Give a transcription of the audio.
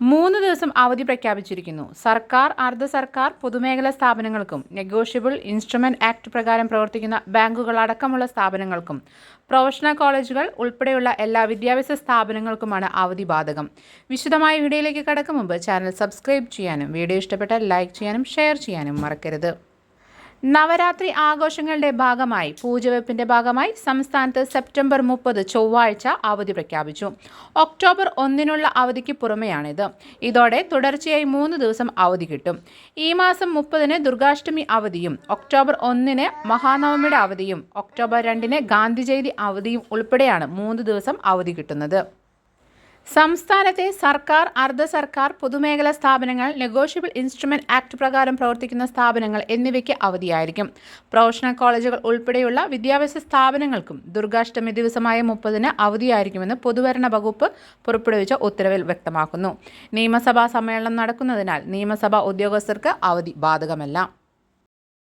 മൂന്ന് ദിവസം അവധി പ്രഖ്യാപിച്ചിരിക്കുന്നു. സർക്കാർ അർദ്ധ സർക്കാർ പൊതുമേഖലാ സ്ഥാപനങ്ങൾക്കും നെഗോഷ്യബിൾ ഇൻസ്ട്രുമെന്റ് ആക്ട് പ്രകാരം പ്രവർത്തിക്കുന്ന ബാങ്കുകൾ അടക്കമുള്ള സ്ഥാപനങ്ങൾക്കും പ്രൊഫഷണൽ കോളേജുകൾ ഉൾപ്പെടെയുള്ള എല്ലാ വിദ്യാഭ്യാസ സ്ഥാപനങ്ങൾക്കുമാണ് അവധി ബാധകം. വിശദമായ വീഡിയോയിലേക്ക് കടക്കും മുമ്പ് ചാനൽ സബ്സ്ക്രൈബ് ചെയ്യാനും വീഡിയോ ഇഷ്ടപ്പെട്ടാൽ ലൈക്ക് ചെയ്യാനും ഷെയർ ചെയ്യാനും മറക്കരുത്. നവരാത്രി ആഘോഷങ്ങളുടെ ഭാഗമായി പൂജവെപ്പിന്റെ ഭാഗമായി സംസ്ഥാനത്ത് സെപ്റ്റംബർ മുപ്പത് ചൊവ്വാഴ്ച അവധി പ്രഖ്യാപിച്ചു. ഒക്ടോബർ ഒന്നിനുള്ള അവധിക്ക് പുറമെയാണിത്. ഇതോടെ തുടർച്ചയായി മൂന്ന് ദിവസം അവധി കിട്ടും. ഈ മാസം മുപ്പതിന് ദുർഗാഷ്ടമി അവധിയും ഒക്ടോബർ ഒന്നിന് മഹാനവമിയുടെ അവധിയും ഒക്ടോബർ രണ്ടിന് ഗാന്ധി ജയന്തി അവധിയും ഉൾപ്പെടെയാണ് മൂന്ന് ദിവസം അവധി കിട്ടുന്നത്. സംസ്ഥാനത്തെ സർക്കാർ അർദ്ധ സർക്കാർ പൊതുമേഖലാ സ്ഥാപനങ്ങൾ നെഗോഷ്യബിൾ ഇൻസ്ട്രുമെന്റ് ആക്ട് പ്രകാരം പ്രവർത്തിക്കുന്ന സ്ഥാപനങ്ങൾ എന്നിവയ്ക്ക് അവധിയായിരിക്കും. പ്രൊഫഷണൽ കോളേജുകൾ ഉൾപ്പെടെയുള്ള വിദ്യാഭ്യാസ സ്ഥാപനങ്ങൾക്കും ദുർഗാഷ്ടമി ദിവസമായ മുപ്പതിന് അവധിയായിരിക്കുമെന്ന് പൊതുഭരണ വകുപ്പ് പുറപ്പെടുവിച്ച ഉത്തരവിൽ വ്യക്തമാക്കുന്നു. നിയമസഭാ സമ്മേളനം നടക്കുന്നതിനാൽ നിയമസഭാ ഉദ്യോഗസ്ഥർക്ക് അവധി ബാധകമല്ല.